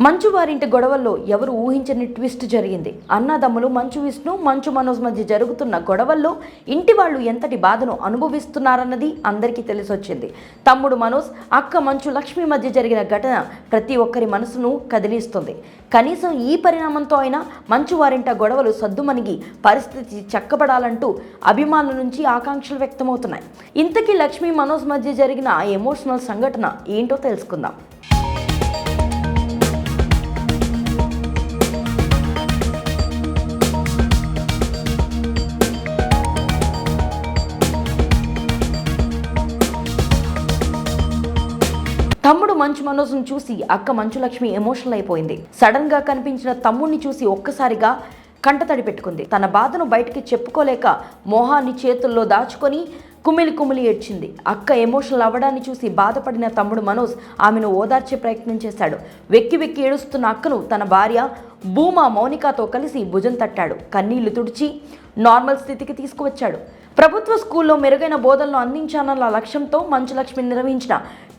మంచు వారింటి గొడవల్లో ఎవరు ఊహించని ట్విస్ట్ జరిగింది. అన్నదమ్ములు మంచు విష్ణు మంచు మనోజ్ మధ్య జరుగుతున్న గొడవల్లో ఇంటి వాళ్ళు ఎంతటి బాధను అనుభవిస్తున్నారన్నది అందరికీ తెలిసొచ్చింది. తమ్ముడు మనోజ్ అక్క మంచు లక్ష్మి మధ్య జరిగిన ఘటన ప్రతి ఒక్కరి మనసును కదిలిస్తుంది. కనీసం ఈ పరిణామంతో అయినా మంచు వారింట గొడవలు సద్దుమణిగి పరిస్థితి చక్కబడాలంటూ అభిమానుల నుంచి ఆకాంక్షలు వ్యక్తమవుతున్నాయి. ఇంతకీ లక్ష్మి మనోజ్ మధ్య జరిగిన ఆ ఎమోషనల్ సంఘటన ఏంటో తెలుసుకుందాం. తమ్ముడు మంచు మనోజ్ను చూసి అక్క మంచు లక్ష్మి ఎమోషనల్ అయిపోయింది. సడన్గా కనిపించిన తమ్ముడిని చూసి ఒక్కసారిగా కంటతడి పెట్టుకుంది. తన బాధను బయటికి చెప్పుకోలేక మోహాన్ని చేతుల్లో దాచుకొని కుమిలి కుమిలి ఏడ్చింది. అక్క ఎమోషనల్ అవ్వడాన్ని చూసి బాధపడిన తమ్ముడు మనోజ్ ఆమెను ఓదార్చే ప్రయత్నం చేశాడు. వెక్కి వెక్కి ఏడుస్తున్న అక్కను తన భార్య భూమా మౌనికతో కలిసి భుజం తట్టాడు. కన్నీళ్ళు తుడిచి నార్మల్ స్థితికి తీసుకువచ్చాడు. ప్రభుత్వ స్కూల్లో మెరుగైన బోధనలు అందించాలన్న లక్ష్యంతో మంచు లక్ష్మి నిర్వహించిన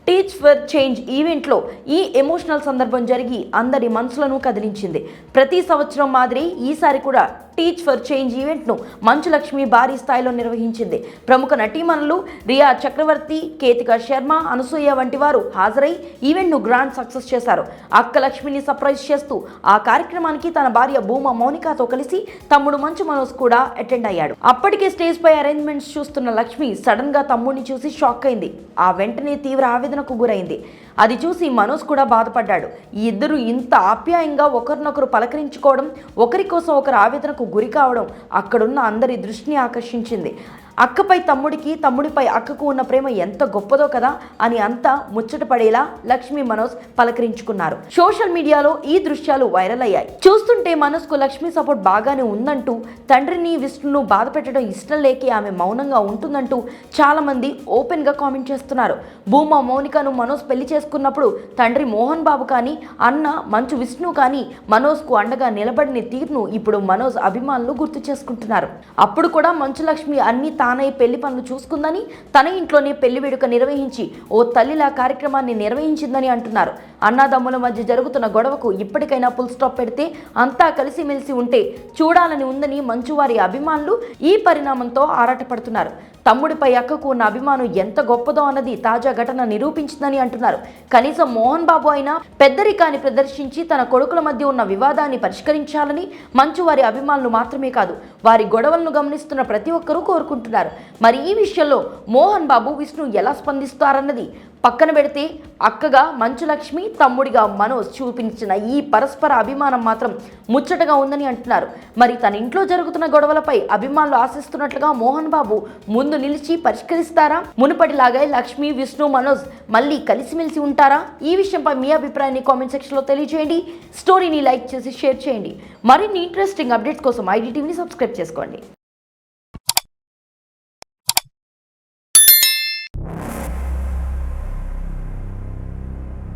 టీచ్ ఫర్ చేంజ్ ఈవెంట్లో ఈ ఎమోషనల్ సందర్భం జరిగి అందరి మనసులను కదిలించింది. ప్రతి సంవత్సరం మాదిరి ఈసారి కూడా teach for change ఈవెంట్ను Manchu Lakshmi భారీ స్థాయిలో నిర్వహించింది. ప్రముఖ నటీమణులు రియా చక్రవర్తి కేతిక శర్మ అనసూయ వంటి వారు హాజరై ఈవెంట్ను గ్రాండ్ సక్సెస్ చేశారు. అక్క లక్ష్మిని సర్ప్రైజ్ చేస్తూ ఆ కార్యక్రమానికి తన భార్య భూమా మౌనికతో కలిసి తమ్ముడు మంచు మనోజ్ కూడా అటెండ్ అయ్యాడు. అప్పటికే స్టేజ్ పై అరేంజ్మెంట్స్ చూస్తున్న లక్ష్మి సడన్గా తమ్ముడిని చూసి షాక్ అయింది. ఆ వెంటనే తీవ్ర ఆవేదనకు గురైంది. అది చూసి మనోజ్ కూడా బాధపడ్డాడు. ఈ ఇద్దరు ఇంత ఆప్యాయంగా ఒకరినొకరు పలకరించుకోవడం ఒకరి కోసం ఒకరు ఆవేదనకు గురి కావడం అక్కడున్న అందరి దృష్టిని ఆకర్షించింది. అక్కపై తమ్ముడికి తమ్ముడిపై అక్కకు ఉన్న ప్రేమ ఎంత గొప్పదో కదా అని అంతా ముచ్చట పడేలా లక్ష్మి మనోజ్ పలకరించుకున్నారు. సోషల్ మీడియాలో ఈ దృశ్యాలు వైరల్ అయ్యాయి. చూస్తుంటే మనోజ్కు లక్ష్మి సపోర్ట్ బాగానే ఉందంటూ తండ్రిని విష్ణును బాధ పెట్టడం ఇష్టం లేకే ఆమె మౌనంగా ఉంటుందంటూ చాలా మంది ఓపెన్గా కామెంట్ చేస్తున్నారు. భూమా మౌనికను మనోజ్ పెళ్ళి చేసుకున్నప్పుడు తండ్రి మోహన్ బాబు కానీ అన్న మంచు విష్ణు కానీ మనోజ్కు అండగా నిలబడిన తీరును ఇప్పుడు మనోజ్ అభిమానులు గుర్తు చేసుకుంటున్నారు. అప్పుడు కూడా మంచు లక్ష్మి అన్ని తానై పెళ్ళి పనులు చూసుకుందని తన ఇంట్లోనే పెళ్ళి వేడుక నిర్వహించి ఓ తల్లిలా కార్యక్రమాన్ని నిర్వహించిందని అంటున్నారు. అన్నదమ్ముల మధ్య జరుగుతున్న గొడవకు ఇప్పటికైనా ఫుల్ స్టాప్ పెడితే అంతా కలిసిమెలిసి ఉంటే చూడాలని ఉందని మంచువారి అభిమానులు ఈ పరిణామంతో ఆరాటపడుతున్నారు. తమ్ముడిపై అక్కకు ఉన్న అభిమానం ఎంత గొప్పదో అన్నది తాజా ఘటన నిరూపించిందని అంటున్నారు. కనీసం మోహన్ బాబు అయినా పెద్దరికాన్ని ప్రదర్శించి తన కొడుకుల మధ్య ఉన్న వివాదాన్ని పరిష్కరించాలని మంచు వారి అభిమానులు మాత్రమే కాదు వారి గొడవలను గమనిస్తున్న ప్రతి ఒక్కరూ కోరుకుంటున్నారు. మరి ఈ విషయంలో మోహన్ బాబు విష్ణు ఎలా స్పందిస్తారన్నది పక్కన పెడితే అక్కగా మంచు లక్ష్మి తమ్ముడిగా మనోజ్ చూపించిన ఈ పరస్పర అభిమానం మాత్రం ముచ్చటగా ఉందని అంటున్నారు. మరి తన ఇంట్లో జరుగుతున్న గొడవలపై అభిమానులు ఆశిస్తున్నట్లుగా మోహన్ బాబు ముందు ముందు నిలిచి పరిష్కరిస్తారా? మునుపటిలాగే లక్ష్మి విష్ణు మనోజ్ మళ్ళీ కలిసిమెలిసి ఉంటారా? ఈ విషయంపై మీ అభిప్రాయాన్ని కామెంట్ సెక్షన్లో తెలియజేయండి స్టోరీని లైక్ చేసి షేర్ చేయండి. మరిన్ని ఇంట్రెస్టింగ్ అప్డేట్స్ కోసం ఐడి టీవీని సబ్స్క్రైబ్ చేసుకోండి.